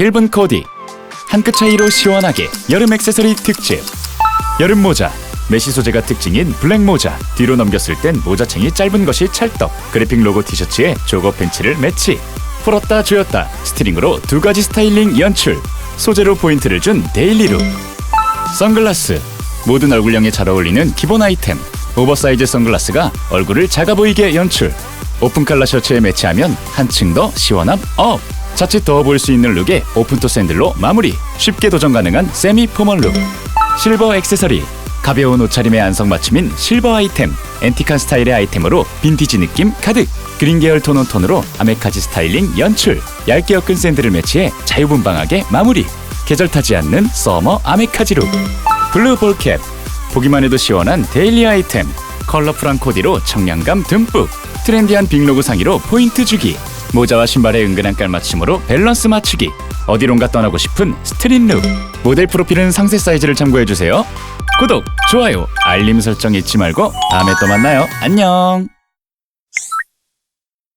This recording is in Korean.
1번 코디. 한 끗 차이로 시원하게 여름 액세서리 특집. 여름 모자. 메시 소재가 특징인 블랙 모자. 뒤로 넘겼을 땐 모자챙이 짧은 것이 찰떡. 그래픽 로고 티셔츠에 조거 팬츠를 매치. 풀었다 조였다. 스트링으로 두 가지 스타일링 연출. 소재로 포인트를 준 데일리룩. 선글라스. 모든 얼굴형에 잘 어울리는 기본 아이템. 오버사이즈 선글라스가 얼굴을 작아 보이게 연출. 오픈 칼라 셔츠에 매치하면 한층 더 시원함 업 자칫 더워 보일 수 있는 룩에 오픈토 샌들로 마무리. 쉽게 도전 가능한 세미 포멀 룩. 실버 액세서리. 가벼운 옷차림의 안성맞춤인 실버 아이템. 앤티칸 스타일의 아이템으로 빈티지 느낌 가득. 그린 계열 톤온 톤으로 아메카지 스타일링 연출. 얇게 엮은 샌들을 매치해 자유분방하게 마무리. 계절 타지 않는 서머 아메카지 룩. 블루 볼캡. 보기만 해도 시원한 데일리 아이템. 컬러풀한 코디로 청량감 듬뿍. 트렌디한 빅로그 상의로 포인트 주기 모자와 신발의 은근한 깔맞춤으로 밸런스 맞추기. 어디론가 떠나고 싶은 스트릿 룩. 모델 프로필은 상세 사이즈를 참고해주세요. 구독, 좋아요, 알림 설정 잊지 말고 다음에 또 만나요. 안녕